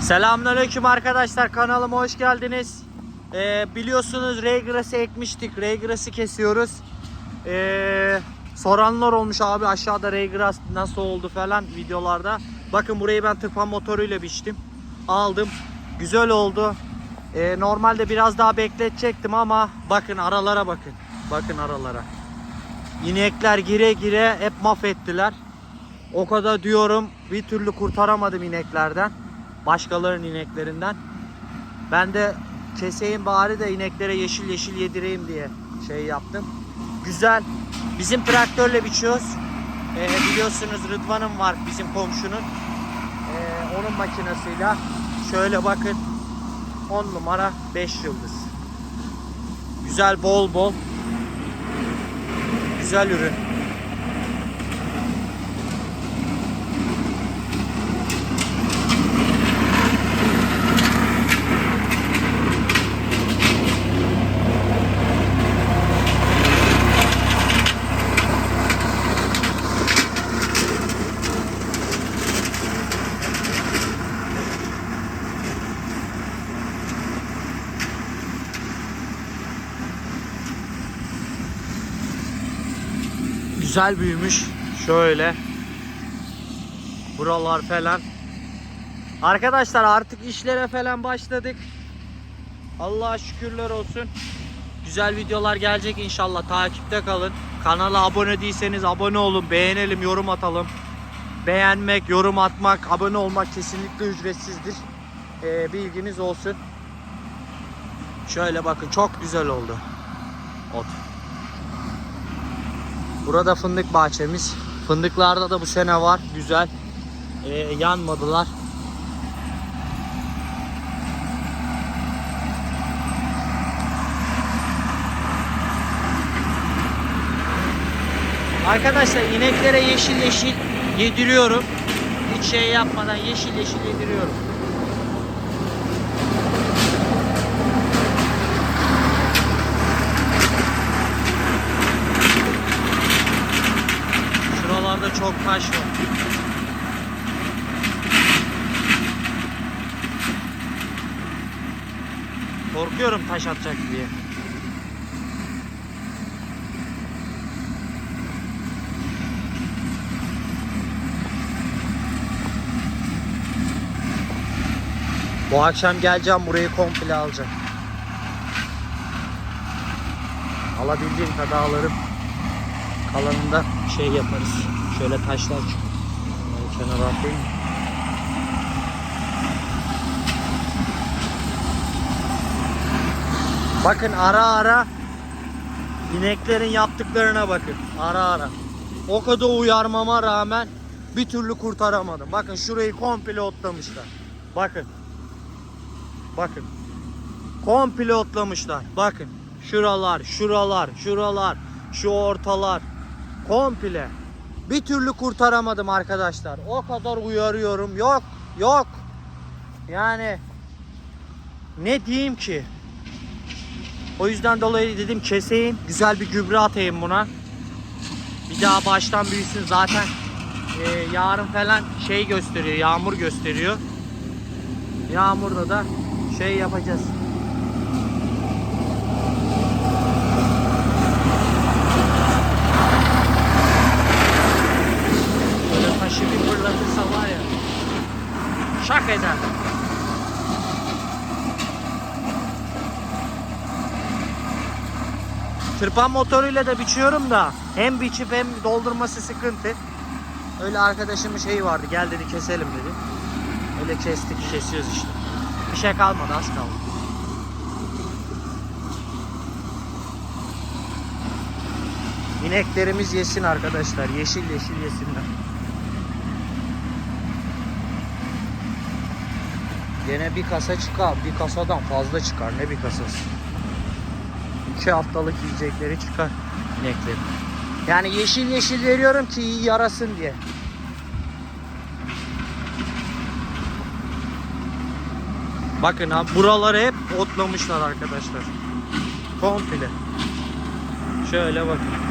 Selamünaleyküm arkadaşlar kanalıma hoş geldiniz. Ee, biliyorsunuz raygrası ekmiştik. Raygrası kesiyoruz. Ee, soranlar olmuş abi aşağıda raygras nasıl oldu falan videolarda. Bakın burayı ben tırpan motoruyla biçtim. Aldım. Güzel oldu. Ee, normalde biraz daha bekletecektim ama bakın aralara bakın. Bakın aralara. İnekler gire gire hep mahvettiler. O kadar diyorum bir türlü kurtaramadım ineklerden. Başkalarının ineklerinden. Ben de keseyim bari de ineklere yeşil yeşil yedireyim diye şey yaptım. Güzel. Bizim traktörle biçiyoruz. Ee, biliyorsunuz Rıdvan'ın var bizim komşunun. Ee, onun makinesiyle. Şöyle bakın. 10 numara 5 yıldız. Güzel bol bol. Güzel ürün. Güzel büyümüş. Şöyle. Buralar falan. Arkadaşlar artık işlere falan başladık. Allah'a şükürler olsun. Güzel videolar gelecek inşallah. Takipte kalın. Kanala abone değilseniz abone olun. Beğenelim, yorum atalım. Beğenmek, yorum atmak, abone olmak kesinlikle ücretsizdir. Ee, bilginiz olsun. Şöyle bakın çok güzel oldu. Ot. Burada fındık bahçemiz. Fındıklarda da bu sene var. Güzel. Ee, yanmadılar. Arkadaşlar ineklere yeşil yeşil yediriyorum. Hiç şey yapmadan yeşil yeşil yediriyorum. Çok taş var. Korkuyorum taş atacak diye. Bu akşam geleceğim burayı komple alacağım. Alabildiğim kadar alırım. Kalanında şey yaparız. Şöyle taşlar. Bunları kenara atayım. Bakın ara ara ineklerin yaptıklarına bakın. Ara ara. O kadar uyarmama rağmen bir türlü kurtaramadım. Bakın şurayı komple otlamışlar. Bakın. Bakın. Komple otlamışlar. Bakın. Şuralar, şuralar, şuralar, şu ortalar. Komple. Bir türlü kurtaramadım arkadaşlar. O kadar uyarıyorum. Yok, yok. Yani ne diyeyim ki? O yüzden dolayı dedim keseyim. Güzel bir gübre atayım buna. Bir daha baştan büyüsün zaten. e, yarın falan şey gösteriyor. Yağmur gösteriyor. Yağmurda da şey yapacağız. Böyle taşı bir fırlatırsa var ya. Şak eder. Tırpan motoruyla da biçiyorum da hem biçip hem doldurması sıkıntı. Öyle arkadaşımın şeyi vardı gel dedi keselim dedi. Öyle kestik kesiyoruz işte. Bir şey kalmadı az kaldı. İneklerimiz yesin arkadaşlar. Yeşil yeşil yesinler. Gene bir kasa çıkar. Bir kasadan fazla çıkar. Ne bir kasası? İki haftalık yiyecekleri çıkar ineklerin. Yani yeşil yeşil veriyorum ki iyi yarasın diye. Bakın ha buraları hep otlamışlar arkadaşlar. Komple. Şöyle bakın.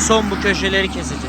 Son bu köşeleri kesecek.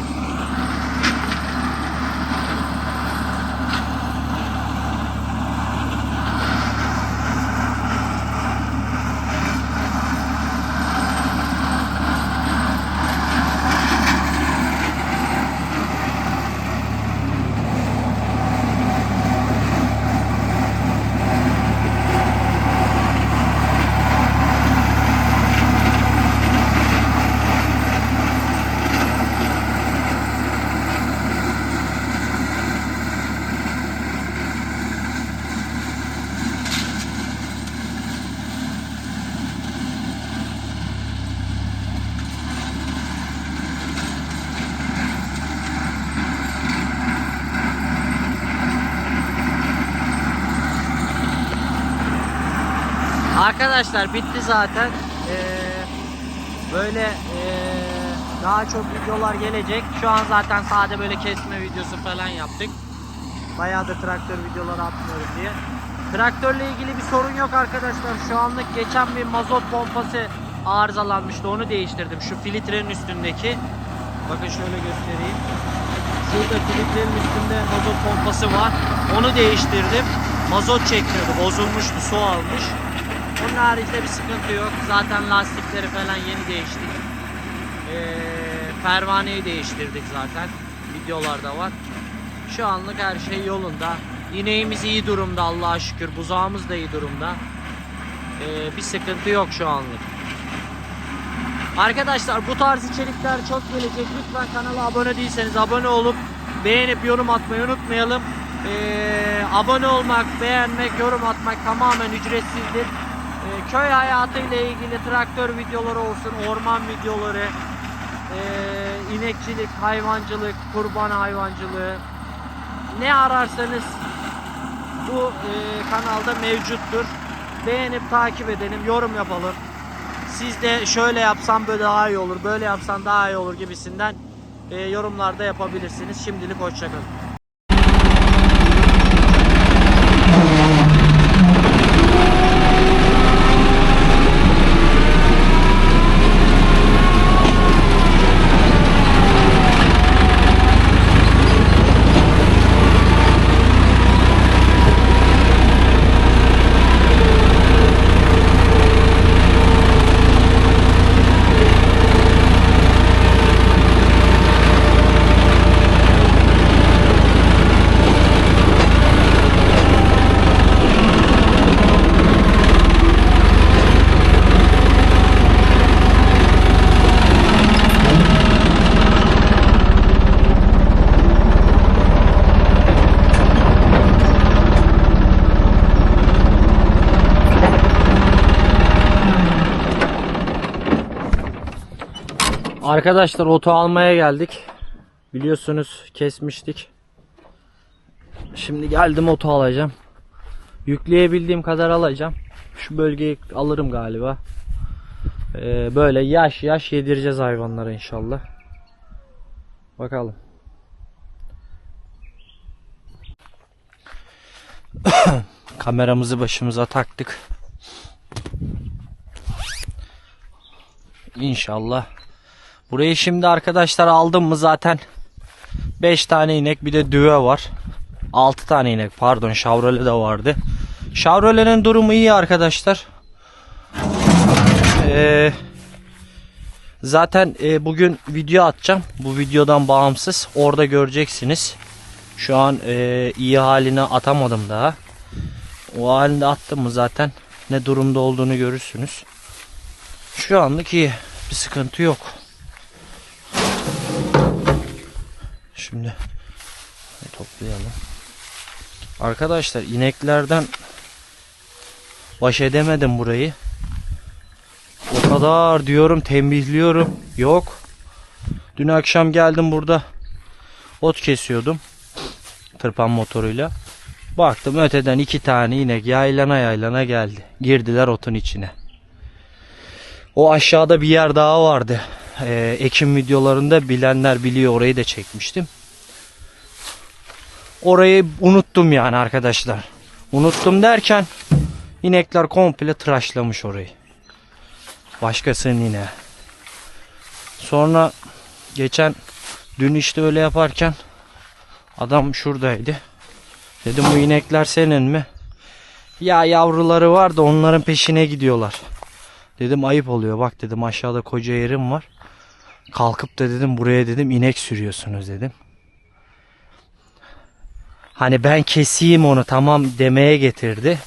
Arkadaşlar bitti zaten. Ee, böyle ee, daha çok videolar gelecek. Şu an zaten sade böyle kesme videosu falan yaptık. Bayağı da traktör videoları atmıyoruz diye. Traktörle ilgili bir sorun yok arkadaşlar. Şu anlık geçen bir mazot pompası arızalanmıştı. Onu değiştirdim. Şu filtrenin üstündeki. Bakın şöyle göstereyim. Şurada filtrenin üstünde mazot pompası var. Onu değiştirdim. Mazot çekmiyordu. Bozulmuştu. Su almış. Onun haricinde bir sıkıntı yok. Zaten lastikleri falan yeni değiştik. Ee, pervaneyi değiştirdik zaten. Videolarda var. Şu anlık her şey yolunda. İneğimiz iyi durumda Allah'a şükür. Buzağımız da iyi durumda. Ee, bir sıkıntı yok şu anlık. Arkadaşlar bu tarz içerikler çok gelecek. Lütfen kanala abone değilseniz abone olup beğenip yorum atmayı unutmayalım. Ee, abone olmak, beğenmek, yorum atmak tamamen ücretsizdir. Ee, köy hayatı ile ilgili traktör videoları olsun, orman videoları, ee, inekçilik, hayvancılık, kurban hayvancılığı ne ararsanız bu ee, kanalda mevcuttur. Beğenip takip edelim, yorum yapalım. Siz de şöyle yapsam böyle daha iyi olur, böyle yapsan daha iyi olur gibisinden ee, yorumlarda yapabilirsiniz. Şimdilik hoşçakalın. Arkadaşlar oto almaya geldik. Biliyorsunuz kesmiştik. Şimdi geldim oto alacağım. Yükleyebildiğim kadar alacağım. Şu bölgeyi alırım galiba. Ee, böyle yaş yaş yedireceğiz hayvanlara inşallah. Bakalım. Kameramızı başımıza taktık. İnşallah Burayı şimdi arkadaşlar aldım mı zaten 5 tane inek bir de düve var. 6 tane inek pardon Chevrolet de vardı. Chevrolet'in durumu iyi arkadaşlar. Ee, zaten e, bugün video atacağım. Bu videodan bağımsız. Orada göreceksiniz. Şu an e, iyi haline atamadım daha. O halinde attım mı zaten ne durumda olduğunu görürsünüz. Şu anlık iyi. Bir sıkıntı yok. Şimdi toplayalım. Arkadaşlar ineklerden baş edemedim burayı. O kadar diyorum tembihliyorum. Yok. Dün akşam geldim burada ot kesiyordum. Tırpan motoruyla. Baktım öteden iki tane inek yaylana yaylana geldi. Girdiler otun içine. O aşağıda bir yer daha vardı. Ee, Ekim videolarında bilenler biliyor orayı da çekmiştim. Orayı unuttum yani arkadaşlar. Unuttum derken inekler komple tıraşlamış orayı. Başkasının yine. Sonra geçen dün işte öyle yaparken adam şuradaydı. Dedim bu inekler senin mi? Ya yavruları var da onların peşine gidiyorlar. Dedim ayıp oluyor. Bak dedim aşağıda koca yerim var. Kalkıp da dedim buraya dedim inek sürüyorsunuz dedim. Hani ben keseyim onu tamam demeye getirdi.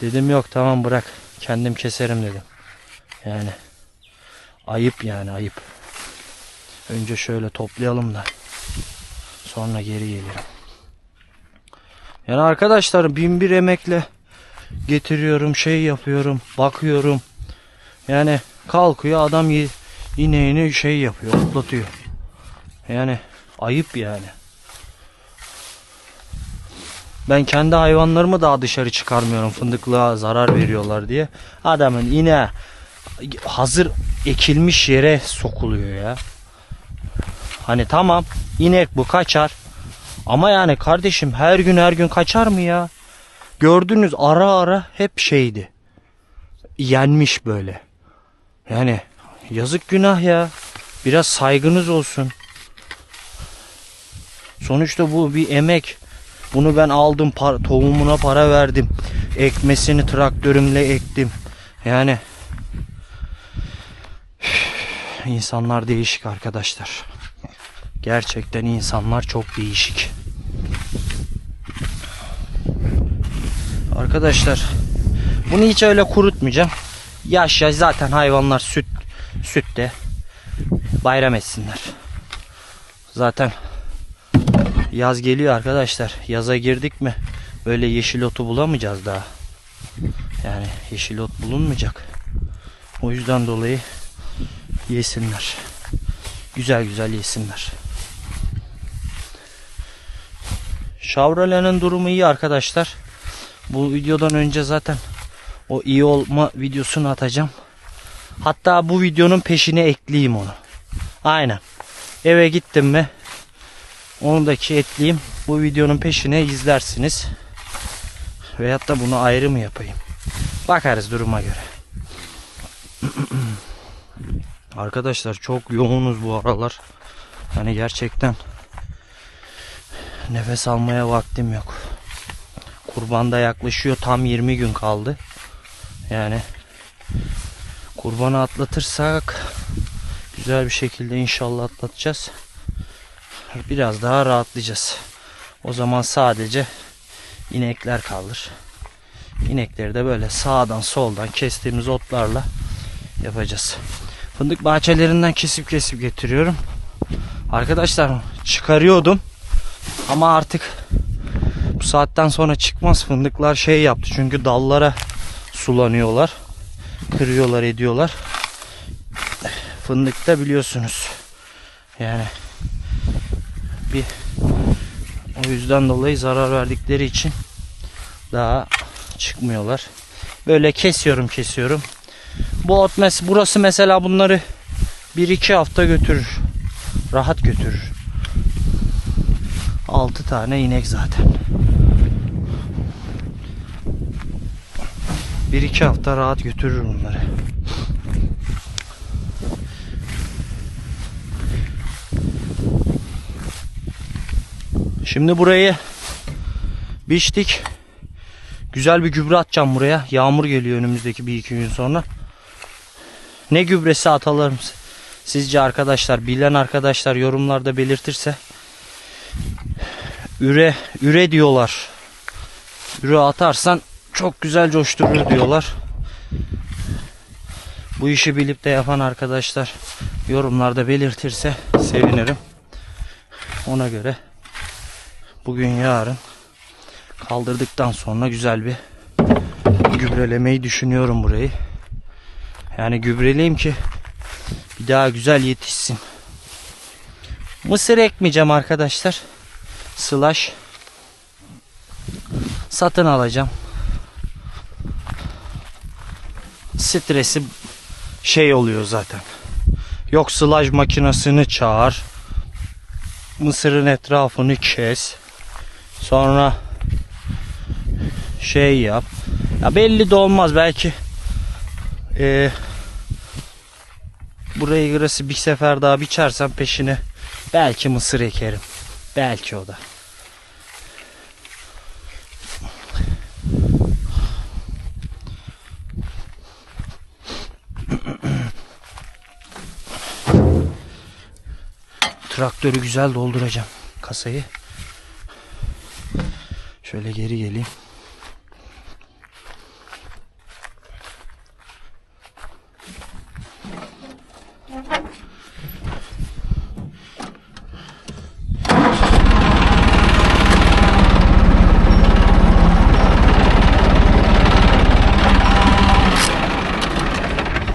Dedim yok tamam bırak kendim keserim dedim. Yani ayıp yani ayıp. Önce şöyle toplayalım da sonra geri gelirim. Yani arkadaşlar bin bir emekle getiriyorum şey yapıyorum bakıyorum. Yani kalkıyor adam ineğini şey yapıyor otlatıyor. Yani ayıp yani. Ben kendi hayvanlarımı daha dışarı çıkarmıyorum fındıklığa zarar veriyorlar diye. Adamın ine hazır ekilmiş yere sokuluyor ya. Hani tamam inek bu kaçar. Ama yani kardeşim her gün her gün kaçar mı ya? Gördünüz ara ara hep şeydi. Yenmiş böyle. Yani yazık günah ya. Biraz saygınız olsun. Sonuçta bu bir emek. Bunu ben aldım par- tohumuna para verdim. Ekmesini traktörümle ektim. Yani insanlar değişik arkadaşlar. Gerçekten insanlar çok değişik. Arkadaşlar bunu hiç öyle kurutmayacağım. Yaş yaş zaten hayvanlar süt sütte bayram etsinler. Zaten yaz geliyor arkadaşlar. Yaza girdik mi böyle yeşil otu bulamayacağız daha. Yani yeşil ot bulunmayacak. O yüzden dolayı yesinler. Güzel güzel yesinler. Chevrolet'in durumu iyi arkadaşlar. Bu videodan önce zaten o iyi olma videosunu atacağım. Hatta bu videonun peşine ekleyeyim onu. Aynen. Eve gittim mi onu da ekleyeyim. Bu videonun peşine izlersiniz. Veyahut da bunu ayrı mı yapayım? Bakarız duruma göre. Arkadaşlar çok yoğunuz bu aralar. Hani gerçekten nefes almaya vaktim yok. Kurban da yaklaşıyor. Tam 20 gün kaldı. Yani kurbanı atlatırsak güzel bir şekilde inşallah atlatacağız. Biraz daha rahatlayacağız. O zaman sadece inekler kalır. İnekleri de böyle sağdan soldan kestiğimiz otlarla yapacağız. Fındık bahçelerinden kesip kesip getiriyorum. Arkadaşlar çıkarıyordum. Ama artık bu saatten sonra çıkmaz. Fındıklar şey yaptı. Çünkü dallara sulanıyorlar. Kırıyorlar ediyorlar. Fındıkta biliyorsunuz. Yani bir o yüzden dolayı zarar verdikleri için daha çıkmıyorlar. Böyle kesiyorum kesiyorum. Bu ot mes burası mesela bunları 1-2 hafta götürür. Rahat götürür. 6 tane inek zaten. 1-2 hafta rahat götürür bunları. Şimdi burayı biçtik. Güzel bir gübre atacağım buraya. Yağmur geliyor önümüzdeki bir iki gün sonra. Ne gübresi atalım sizce arkadaşlar? Bilen arkadaşlar yorumlarda belirtirse. Üre, üre diyorlar. Üre atarsan çok güzel coşturur diyorlar. Bu işi bilip de yapan arkadaşlar yorumlarda belirtirse sevinirim. Ona göre bugün yarın kaldırdıktan sonra güzel bir gübrelemeyi düşünüyorum burayı. Yani gübreleyeyim ki bir daha güzel yetişsin. Mısır ekmeyeceğim arkadaşlar. Slash satın alacağım. Stresi şey oluyor zaten. Yok sılaj makinesini çağır. Mısırın etrafını kes. Sonra şey yap. Ya belli de olmaz belki. Ee, bu raygrası bir sefer daha biçersem peşine belki mısır ekerim. Belki o da. Traktörü güzel dolduracağım kasayı. Şöyle geri geleyim.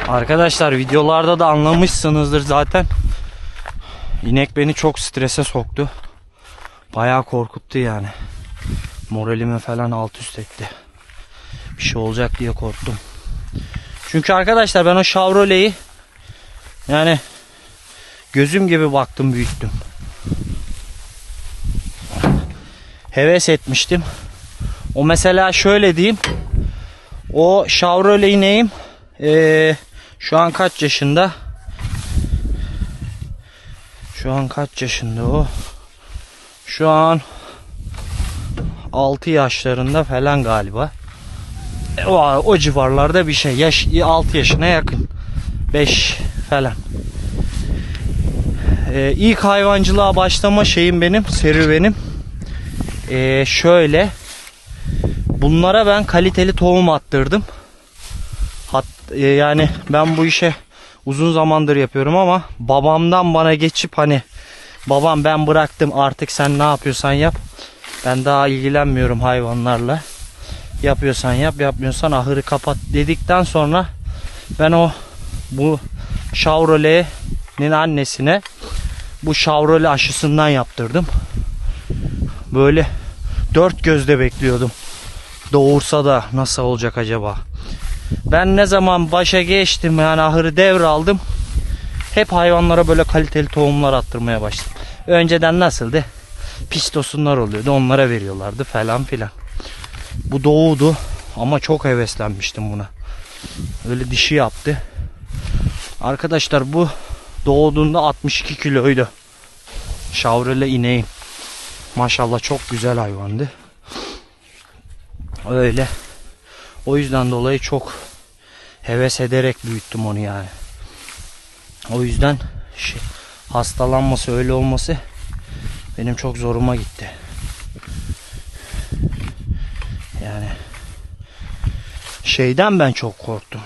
Arkadaşlar videolarda da anlamışsınızdır zaten. İnek beni çok strese soktu. Bayağı korkuttu yani. Moralimi falan alt üst etti. Bir şey olacak diye korktum. Çünkü arkadaşlar ben o Chevrolet'i yani gözüm gibi baktım büyüttüm. Heves etmiştim. O mesela şöyle diyeyim. O Chevrolet ineğim ee, şu an kaç yaşında? Şu an kaç yaşında o? Şu an 6 yaşlarında falan galiba. E, O, o civarlarda bir şey. Yaş 6 yaşına yakın. 5 falan. Ee, ilk hayvancılığa başlama şeyim benim, serüvenim. Ee, şöyle. Bunlara ben kaliteli tohum attırdım. Hat, e, yani ben bu işe uzun zamandır yapıyorum ama babamdan bana geçip hani babam ben bıraktım artık sen ne yapıyorsan yap. Ben daha ilgilenmiyorum hayvanlarla. Yapıyorsan yap, yapmıyorsan ahırı kapat dedikten sonra ben o bu Chevrolet'in annesine bu Chevrolet aşısından yaptırdım. Böyle dört gözle bekliyordum. Doğursa da nasıl olacak acaba? Ben ne zaman başa geçtim yani ahırı devraldım. Hep hayvanlara böyle kaliteli tohumlar attırmaya başladım. Önceden nasıldı? Pistosunlar oluyordu onlara veriyorlardı falan filan. Bu doğudu ama çok heveslenmiştim buna. Öyle dişi yaptı. Arkadaşlar bu doğduğunda 62 kiloydu. Chevrolet ineğim. Maşallah çok güzel hayvandı. Öyle. O yüzden dolayı çok heves ederek büyüttüm onu yani. O yüzden şey, hastalanması öyle olması benim çok zoruma gitti. Yani şeyden ben çok korktum.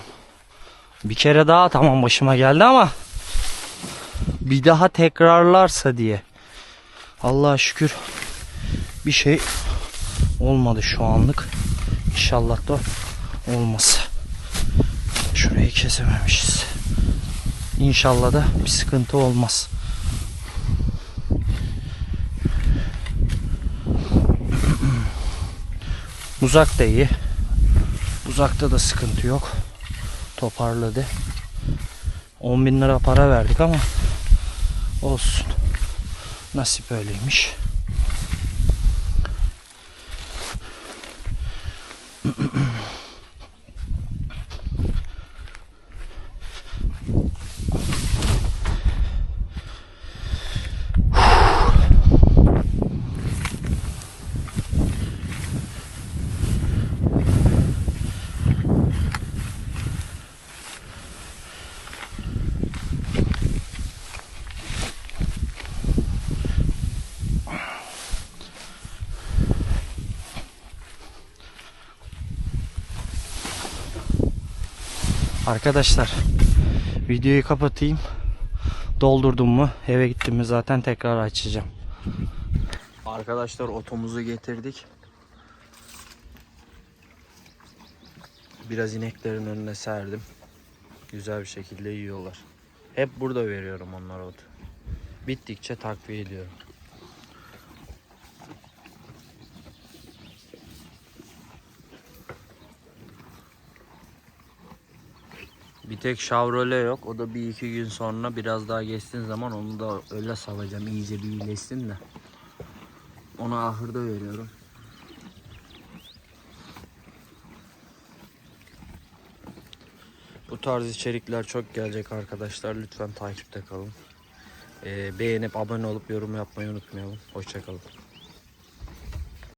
Bir kere daha tamam başıma geldi ama bir daha tekrarlarsa diye. Allah'a şükür bir şey olmadı şu anlık. İnşallah da olmaz. Şurayı kesememişiz. İnşallah da bir sıkıntı olmaz. Uzak da iyi. Uzakta da sıkıntı yok. Toparladı. 10 bin lira para verdik ama olsun. Nasip öyleymiş. Arkadaşlar videoyu kapatayım. Doldurdum mu eve gittim mi zaten tekrar açacağım. Arkadaşlar otomuzu getirdik. Biraz ineklerin önüne serdim. Güzel bir şekilde yiyorlar. Hep burada veriyorum onlara otu. Bittikçe takviye ediyorum. Tek Chevrolet yok. O da bir iki gün sonra biraz daha geçtiğin zaman onu da öyle salacağım. iyice bir iyileşsin de. Onu ahırda veriyorum. Bu tarz içerikler çok gelecek arkadaşlar. Lütfen takipte kalın. Ee, beğenip abone olup yorum yapmayı unutmayalım. Hoşçakalın.